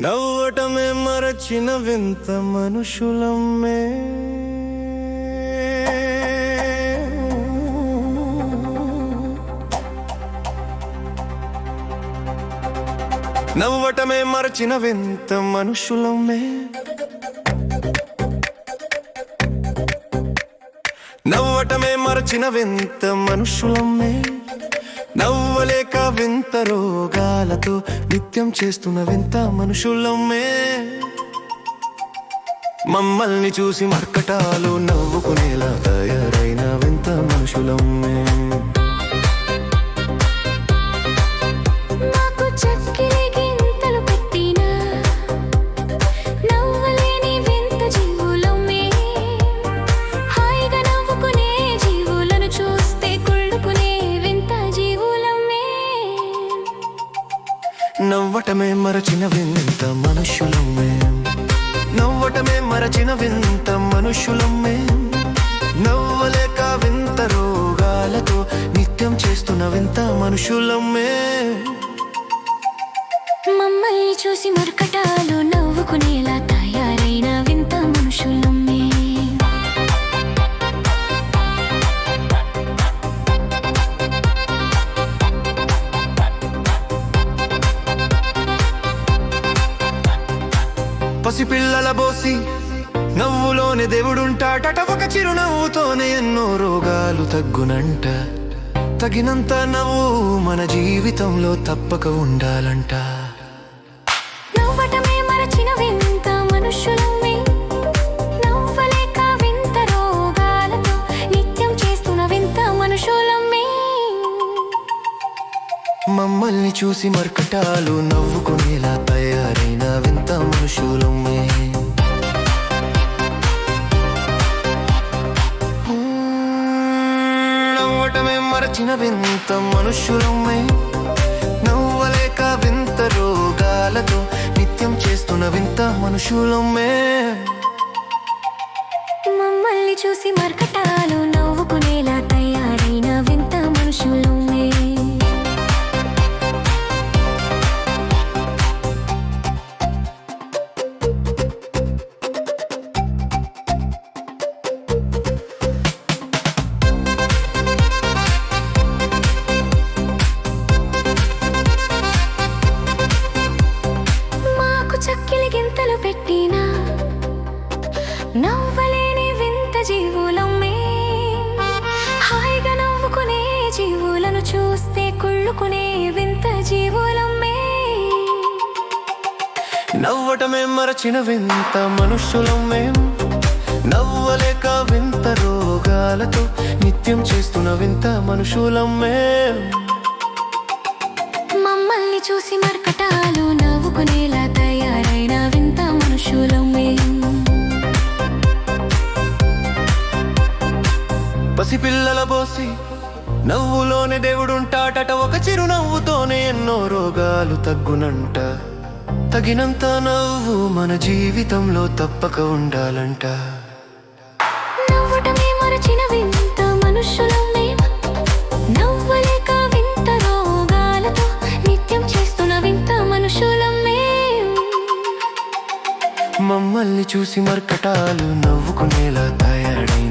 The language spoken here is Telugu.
నవ్వటమే మరచిన వింత మనుషులమ్మే. నవ్వటమే మరచిన వింత మనుషులమ్మే. నవ్వటమే మరచిన వింత మనుషులమ్మే. నవ్వలేక వింత రోగాలతో నిత్యం చేస్తున్న వింత మనుషులమ్మే. మమ్మల్ని చూసి మర్కటాలు నవ్వుకునేలా తయారైన వింత మనుషులమ్మే. నవ్వటమే మరచిన వింత మనుషులమ్మే. నవ్వటమే మరచిన వింత మనుషులమ్మే. నవ్వలేక వింత రోగాలతో నిత్యం చేస్తున్న వింత మనుషులమ్మే. మమ్మల్ని చూసి మరకటాలు నవ్వుకునేలా పసిపిల్లల బోసి. నవ్వులోనే దేవుడుంటాడట ఒక చిరునవ్వుతోనే ఎన్నో రోగాలు తగ్గునంట. తగినంత నవ్వు మన జీవితంలో తప్పక ఉండాలంట. నవ్వటమే మరచిన వింత మమ్మల్ని చూసి మర్కటాలు నవ్వుకునేలా మరచిన వింత మనుషులమ్మే నవ్వలేక వింత రోగాలతో నిత్యం చేస్తున్న వింత మనుషులమ్మే. మమ్మల్ని చూసి మరకటాలు కుళ్ళుకునే వింత జీవులమ్మే. నవ్వటమే మరచిన వింత మనుషులమ్మే నవ్వలేక వింత రోగాలతో నిత్యం చేస్తున్న వింత మనుషులమ్మే. మమ్మల్ని చూసి మరకటాలు నవ్వుకునేలా తయారైన వింత మనుషులమ్మే. పసిపిల్లల బోసి నవ్వులోనే దేవుడుంటాడట ఒక చిరునవ్వుతోనే ఎన్నో రోగాలు తగ్గునంట. తగినంత నవ్వు మన జీవితంలో తప్పక ఉండాలంట. నవ్వటమే మరచిన వింత మనుషులమ్మే నవ్వలేక వింత రోగాలతో నిత్యం చేస్తున్న వింత మనుషులమ్మే మమ్మల్ని చూసి మర్కటాలు నవ్వుకునేలా మనుషులు